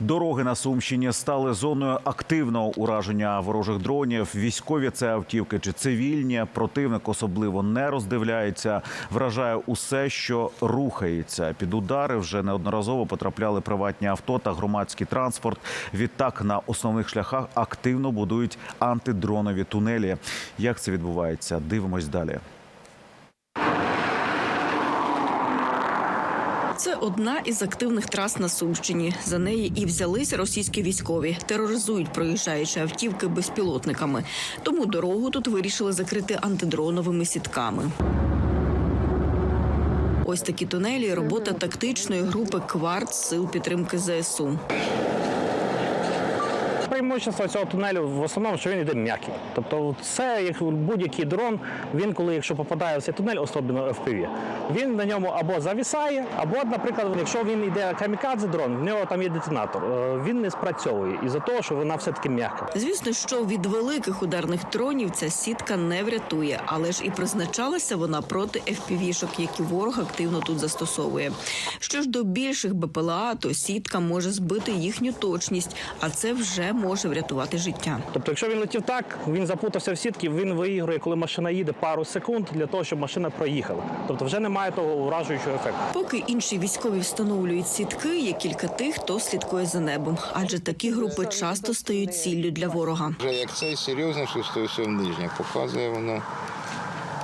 Дороги на Сумщині стали зоною активного ураження ворожих дронів. Військові це автівки чи цивільні. Противник особливо не роздивляється, вражає усе, що рухається. Під удари вже неодноразово потрапляли приватні авто та громадський транспорт. Відтак на основних шляхах активно будують антидронові тунелі. Як це відбувається? Дивимось далі. Це одна із активних трас на Сумщині. За неї і взялись російські військові. Тероризують проїжджаючі автівки безпілотниками. Тому дорогу тут вирішили закрити антидроновими сітками. Ось такі тунелі робота тактичної групи Кварт сил підтримки ЗСУ. Преимущество цього тунелю в основному, що він йде м'який. Тобто, це як будь-який дрон, він коли якщо попадає в цей тунель, особливо FPV, він на ньому або завісає, або, наприклад, якщо він йде камікадзе дрон, в нього там є детонатор. е, Він не спрацьовує із-за того, що вона все таки м'яка. Звісно, що від великих ударних дронів ця сітка не врятує, але ж і призначалася вона проти FPV-шок, які ворог активно тут застосовує. Що ж до більших БПЛА, то сітка може збити їхню точність, а це вже може врятувати життя. Тобто, якщо він летів так, він запутався в сітки, він виігрує, коли машина їде пару секунд для того, щоб машина проїхала. Тобто, вже немає того уражуючого ефекту. Поки інші військові встановлюють сітки, є кілька тих, хто слідкує за небом, адже такі групи часто стають ціллю для ворога. Вже як цей серйозно, що стоїть все нижня показує воно.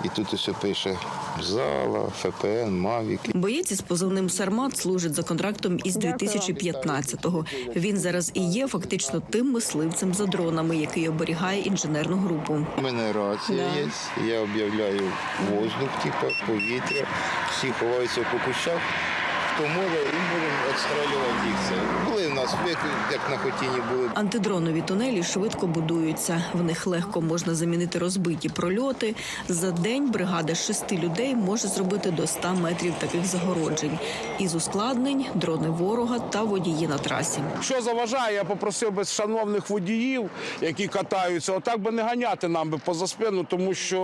І тут усе пише зала, ФПН, Мавіки. Боєць із позивним Сармат служить за контрактом із 2015-го. Він зараз і є фактично тим мисливцем за дронами, який оберігає інженерну групу. У мене рація є, я об'являю воздух, типу, повітря, всі ховаються по кущах. Хто може, і будемо відстрілювати їх. Це були в нас, як, як на хотіні були. Антидронові тунелі швидко будуються. В них легко можна замінити розбиті прольоти. За день бригада шести людей може зробити до 100 метрів таких загороджень. Із ускладнень дрони ворога та водії на трасі. Що заважає, я попросив би шановних водіїв, які катаються, отак би не ганяти нам би поза спину, тому що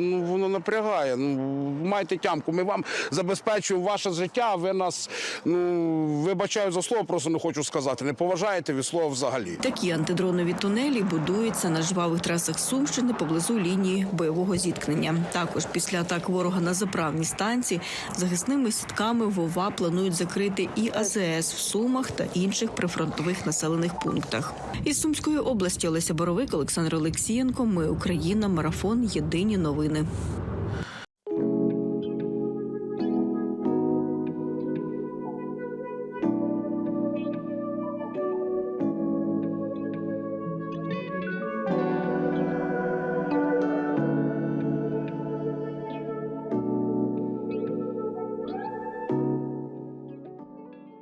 ну воно напрягає. Ну майте тямку. Ми вам забезпечуємо ваше життя. а Ви нас ну вибачаю за слово, просто не хочу сказати. Не поважаєте від слова взагалі. Такі антидронові тунелі будуються на жвавих трасах Сумщини поблизу лінії бойового зіткнення. Також після атак ворога на заправні станції захисними сітками ВОВА планують закрити і АЗС в Сумах та інших прифронтових населених пунктах. Із Сумської області Олеся Боровик, Олександр Олексієнко. Ми Україна. Марафон. Єдині новини.